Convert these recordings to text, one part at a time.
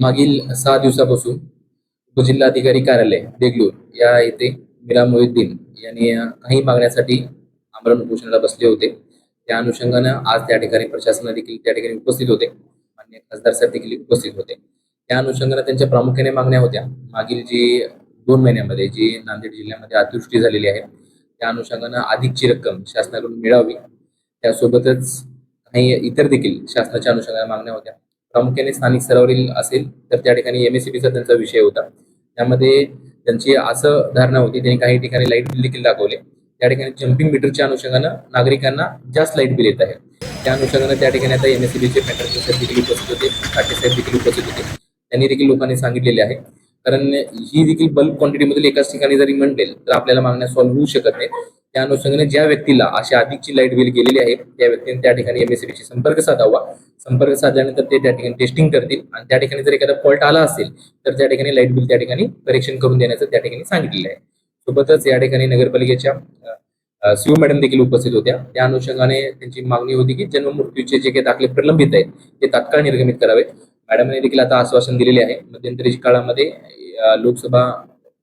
मागील सहा दिवसापासून उपजिल्हाधिकारी कार्यालय देगलूर या येथे मिरा मोहिद्दीन यांनी काही मागण्यासाठी आमरण उपोषणाला बसले होते. त्या अनुषंगानं आज त्या ठिकाणी प्रशासन देखील त्या ठिकाणी उपस्थित होते. मान्य खासदार साहेब देखील उपस्थित होते. त्या अनुषंगानं त्यांच्या प्रामुख्याने मागण्या होत्या. मागील जी दोन महिन्यामध्ये जी नांदेड जिल्ह्यामध्ये अतिवृष्टी झालेली आहे त्या अनुषंगानं अधिकची रक्कम शासनाकडून मिळावी. त्यासोबतच काही इतर देखील शासनाच्या अनुषंगाने मागण्या होत्या. प्रामुख्याने स्थानिक स्तरावरील असेल तर त्या ठिकाणी एम एस सी बीचा त्यांचा विषय होता. त्यामध्ये त्यांची असं धारणा होती त्यांनी काही ठिकाणी लाइट बिल देखील दाखवले. त्या ठिकाणी जम्पिंग मीटरच्या अनुषंगानं नागरिकांना जास्त लाइट बिल येत आहे त्या अनुषंगानं त्या ठिकाणी आता एम एस सी बीचे पॅटर्न साहेब देखील उपस्थित होते काटे साहेब देखील उपस्थित होते. त्यांनी देखील लोकांनी सांगितलेले आहे. कारण ही देखील बल्क क्वांटिटीमधील एकाच ठिकाणी जरी म्हणेल तर आपल्याला मागण्या सॉल्व्ह होऊ शकत नाही त्या अनुषंगाने ज्या व्यक्तीला अशा अधिकची लाइट बिल गेलेली आहे त्या व्यक्तीने त्या ठिकाणी एमएससीबीशी संपर्क साधावा. संपर्क साधल्यानंतर ते त्या ठिकाणी टेस्टिंग करतील. आणि त्या ठिकाणी जर एखादा फॉल्ट आला असेल तर त्या ठिकाणी लाइट बिल त्या ठिकाणी करेक्शन करून देण्याचं त्या ठिकाणी सांगितलेलं आहे. सोबतच या ठिकाणी नगरपालिकेच्या सीओ मॅडम देखील उपस्थित होत्या. त्या अनुषंगाने त्यांची मागणी होती की जन्म मृत्यूचे जे काही दाखले प्रलंबित आहेत ते तात्काळ निर्गमित करावे मॅडमने देखील आता आश्वासन दिलेले आहे. मध्यंतरीच्या काळामध्ये लोकसभा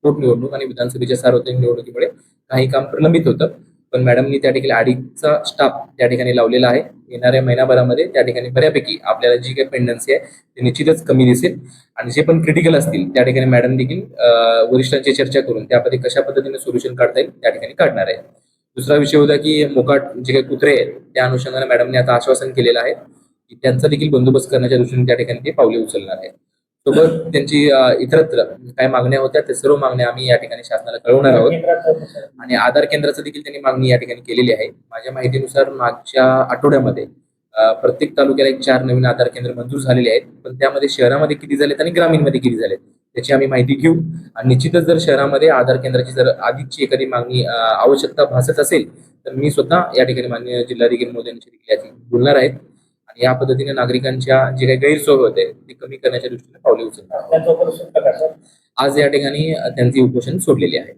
पोटनिवडणूक आणि विधानसभेच्या सार्वत्रिक निवडणुकीमुळे काही काम प्रलंबित होतं. पण मॅडमनी त्या ठिकाणी अडीचचा स्टाफ त्या ठिकाणी लावलेला आहे. येणाऱ्या महिनाभरामध्ये त्या ठिकाणी बऱ्यापैकी आपल्याला जी काही पेंडन्सी आहे ती निश्चितच कमी दिसेल. आणि जे पण क्रिटिकल असतील त्या ठिकाणी मॅडम देखील वरिष्ठांची चर्चा करून त्यामध्ये कशा पद्धतीने सोल्युशन काढता येईल त्या ठिकाणी काढणार आहे. दुसरा विषय होता की मोकाट जे काही कुत्रे आहेत त्या अनुषंगाने मॅडमने आता आश्वासन केलेलं आहे. त्यांचा देखील बंदोबस्त करण्याच्या दृष्टीने त्या ठिकाणी ते पावले उचलणार आहेत. सोबत त्यांची इतरत्र काय मागण्या होत्या त्या सर्व मागण्या आम्ही या ठिकाणी शासनाला कळवणार आहोत. आणि आधार केंद्राचं देखील त्यांनी मागणी या ठिकाणी केलेली आहे. माझ्या माहितीनुसार मागच्या आठवड्यामध्ये प्रत्येक तालुक्याला एक चार नवीन आधार केंद्र मंजूर झालेले आहेत. पण त्यामध्ये शहरामध्ये किती झालेत आणि ग्रामीणमध्ये किती झालेत त्याची आम्ही माहिती घेऊ. आणि निश्चितच जर शहरामध्ये आधार केंद्राची जर आधीची एखादी मागणी आवश्यकता भासत असेल तर मी स्वतः या ठिकाणी मान्य जिल्हाधिकारी मोदी देखील बोलणार आहेत आणि या पद्धतीने नागरिकांच्या जे काही गैरसोय होते ती कमी करण्याच्या दृष्टीने पावले उचलणार आज या ठिकाणी त्यांची उपोषण सोडलेली आहे.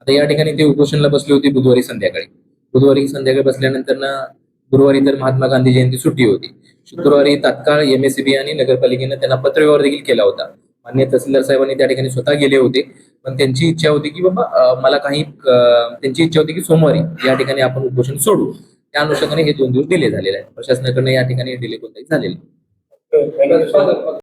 आता या ठिकाणी ते उपोषणला बसले होते बुधवारी संध्याकाळी. बुधवारी संध्याकाळी बसल्यानंतर ना गुरुवारी तर महात्मा गांधी जयंती सुट्टी होती. शुक्रवारी तात्काळ एमएससीबी आणि नगरपालिकेनं त्यांना पत्रव्यवहार देखील केला होता. मान्य तहसीलदार साहेबांनी त्या ठिकाणी स्वतः गेले होते. पण त्यांची इच्छा होती की बाबा मला काही त्यांची इच्छा होती की सोमवारी या ठिकाणी आपण उपोषण सोडू. त्या अनुषंगाने हे दोन दिवस डिले झालेले आहे प्रशासनाकडनं या ठिकाणी डिले कोणताही झालेला